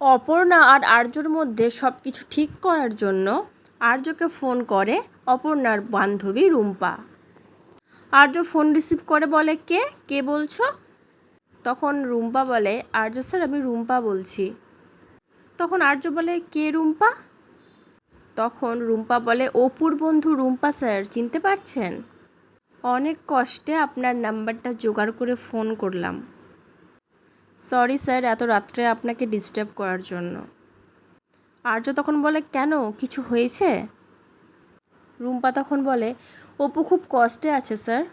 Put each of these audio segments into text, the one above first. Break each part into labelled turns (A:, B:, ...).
A: অপর্ণা আর আর্যর মধ্যে সব কিছু ঠিক করার জন্য আর্যকে ফোন করে অপর্ণার বান্ধবী রুম্পা। আর্য ফোন রিসিভ করে বলে, কে? কে বলছো? তখন রুম্পা বলে, আর্য স্যার, আমি রুম্পা বলছি। তখন আর্য বলে, কে রুম্পা? তখন রুম্পা বলে অপুর বন্ধু রুম্পা স্যার, চিনতে পারছেন? অনেক কষ্টে আপনার নাম্বারটা জোগাড় করে ফোন করলাম। সরি স্যার, এত রাত্রে আপনাকে ডিস্টার্ব করার জন্য। আর্য তখন বলে, কেন? কিছু হয়েছে? রুম্পা তখন বলে, অপু খুব কষ্টে আছে, স্যার।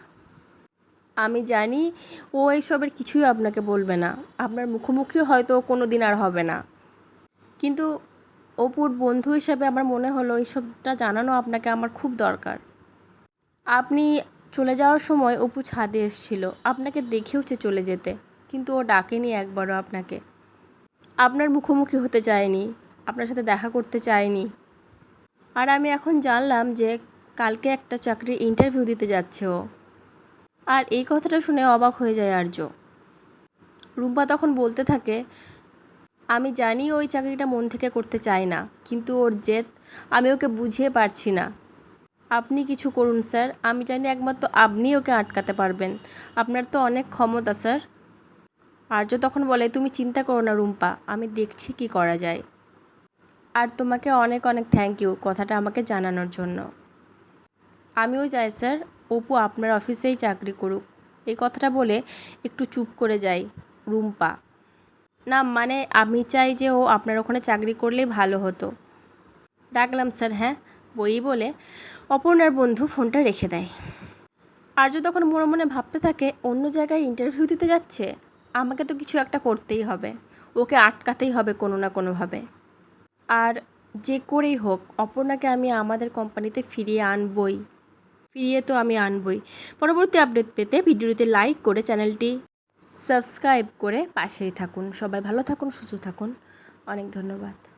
A: আমি জানি ও এইসবের কিছুই আপনাকে বলবে না। আপনার মুখোমুখি হয়তো কোনো দিন আর হবে না। কিন্তু অপুর বন্ধু হিসেবে আমার মনে হলো, এইসবটা জানানো আপনাকে আমার খুব দরকার। আপনি চলে যাওয়ার সময় অপু ছাদে এসেছিল। আপনাকে দেখেওছে চলে যেতে। কিন্তু ও ডাকেনি একবারও আপনাকে। আপনার মুখোমুখি হতে চায়নি, আপনার সাথে দেখা করতে চায়নি। আর আমি এখন জানলাম যে কালকে একটা চাকরির ইন্টারভিউ দিতে যাচ্ছে ও। আর এই কথাটা শুনে অবাক হয়ে যায় আর্য। রুম্পা তখন বলতে থাকে, আমি জানি ওই চাকরিটা মন থেকে করতে চায় না, কিন্তু ওর জেদ, আমি ওকে বুঝিয়ে পারছি না। আপনি কিছু করুন, স্যার। আমি জানি একমাত্র আপনি ওকে আটকাতে পারবেন। আপনার তো অনেক ক্ষমতা, স্যার। আর্য তখন বলে, তুমি চিন্তা করো না রুম্পা, আমি দেখছি কি করা যায়। আর তোমাকে অনেক অনেক থ্যাংক ইউ কথাটা আমাকে জানানোর জন্য। আমিও চাই স্যার, অপু আপনার অফিসেই চাকরি করুক। এই কথাটা বলে একটু চুপ করে যাই রুম্পা। না মানে আমি চাই যে ও আপনার ওখানে চাকরি করলেই ভালো হতো। ডাকলাম, স্যার হ্যাঁ? বই বলে অপর্ণার বন্ধু ফোনটা রেখে দেয়। আর্য তখন মনে মনে ভাবতে থাকে, অন্য জায়গায় ইন্টারভিউ দিতে যাচ্ছে? আমাকে তো কিছু একটা করতেই হবে। ওকে আটকাতেই হবে কোনো না কোনোভাবে। আর যে করেই হোক, অপর্ণাকে আমি আমাদের কোম্পানিতে ফিরিয়ে আনবই। ফিরিয়ে তো আমি আনবই। পরবর্তী আপডেট পেতে ভিডিওতে লাইক করে চ্যানেলটি সাবস্ক্রাইব করে পাশেই থাকুন। সবাই ভালো থাকুন, সুস্থ থাকুন। অনেক ধন্যবাদ।